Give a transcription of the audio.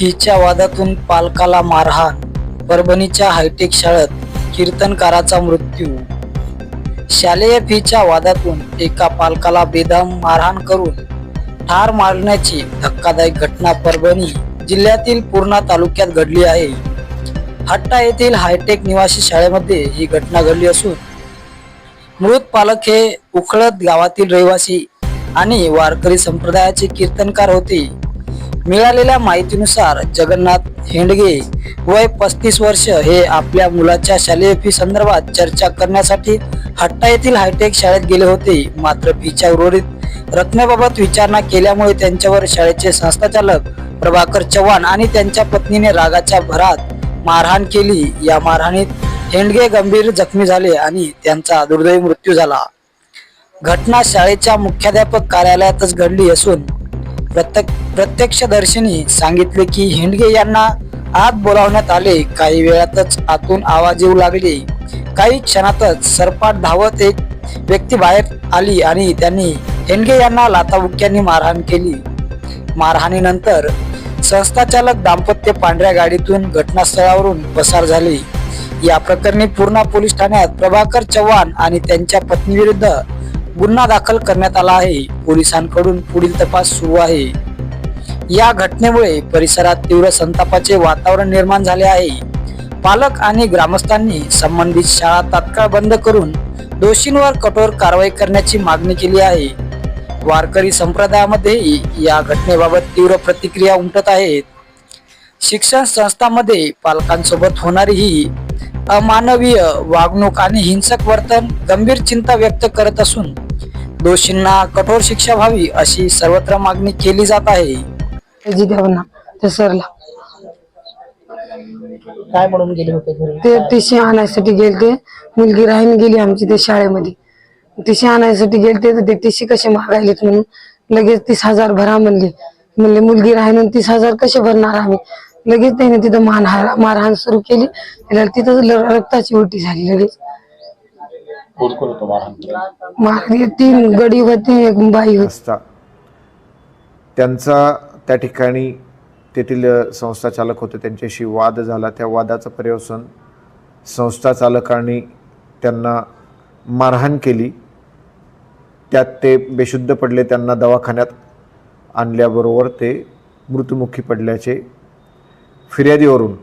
फीच्या वादातून पालकाला मारहाण परभणीच्या हायटेक शाळेत कीर्तनकाराचा मृत्यू. शालेय फीच्या वादातून एका पालकाला बेदम मारहाण करून ठार मारण्याची धक्कादायक घटना परभणी जिल्ह्यातील पूर्णा तालुक्यात घडली आहे. हट्टा येथील हायटेक निवासी शाळेमध्ये ही घटना घडली असून मृत पालक हे उखळत गावातील रहिवासी आणि वारकरी संप्रदायाचे कीर्तनकार होते. मिळालेल्या माहितीनुसार जगन्नाथ हेंडगे वय पस्तीस वर्ष हे आपल्या मुलाच्या शालेय फी संदर्भात चर्चा करण्यासाठी हट्टा येथील हायटेक शाळेत गेले होते. मात्र फीच्या उर्वरित रकमेबाबत विचारणा केल्यामुळे त्यांच्यावर शाळेचे संस्थाचालक प्रभाकर चव्हाण आणि त्यांच्या पत्नीने रागाच्या भरात मारहाण केली. या मारहाणीत हेंडगे गंभीर जखमी झाले आणि त्यांचा दुर्दैवी मृत्यू झाला. घटना शाळेच्या मुख्याध्यापक कार्यालयातच घडली असून प्रत्यक्ष प्रत्यक्षदर्शींनी सांगितले की हेंडगे यांना आत बोलावण्यात आले. काही वेळातच आतून आवाज येऊ लागले. काही क्षणातच सरपाट धावत एक व्यक्ती बाहेर आली आणि त्यांनी हेंडगे यांना लाताबुक्यांनी मारहाण केली. मारहाणीनंतर संस्थाचालक दाम्पत्य पांढऱ्या गाडीतून घटनास्थळावरून पसार झाले. या प्रकरणी पूर्णा पोलीस ठाण्यात प्रभाकर चव्हाण आणि त्यांच्या पत्नीविरुद्ध गुन्हा दाखल करण्यात आला आहे. पोलिसांकडून पुढील तपास सुरू आहे. या घटनेमुळे परिसरात तीव्र संतापाचे वातावरण निर्माण झाले आहे. पालक आणि ग्रामस्थांनी संबंधित शाळा तात्काळ बंद करून दोषींवर कठोर कारवाई करण्याची मागणी केली आहे. वारकरी संप्रदायामध्येही या घटनेबाबत तीव्र प्रतिक्रिया उमटत आहेत. शिक्षण संस्थांमध्ये पालकांसोबत होणारी ही अमानवीय वागणूक आणि हिंसक वर्तन गंभीर चिंता व्यक्त करत असून दोषींना कठोर शिक्षा व्हावी अशी सर्वत्र मागणी केली जात आहे. जी देवना त्या सरला. काय म्हणून गेले होते घरी? ते टीसी आणायसाठी गेलते. मुलगी राहीन गेली आमची ते शाळेमध्ये. टीसी आणायसाठी गेलते तर ते टीसी कसे मागायलेत म्हणून लगेच तीस हजार भरा म्हणले. म्हणले मुलगी राहीन तीस हजार कसे भरणार आम्ही? लगेच त्याने तिथं मारहाण मारहाण सुरू केली. त्याला तिथं रक्ताची उलटी झाली लगेच. कोण कोण होतं मारहाण केलं? मारली तीन गडी होती एक बाई होती. असता. त्यांचा त्या ठिकाणी तेथील अ, संस्थाचालक होते. त्यांच्याशी वाद झाला. त्या वादाचं पर्यवसन संस्थाचालकांनी त्यांना मारहाण केली. त्यात ते बेशुद्ध पडले. त्यांना दवाखान्यात आणल्याबरोबर ते मृत्युमुखी पडल्याचे Fire diyorum.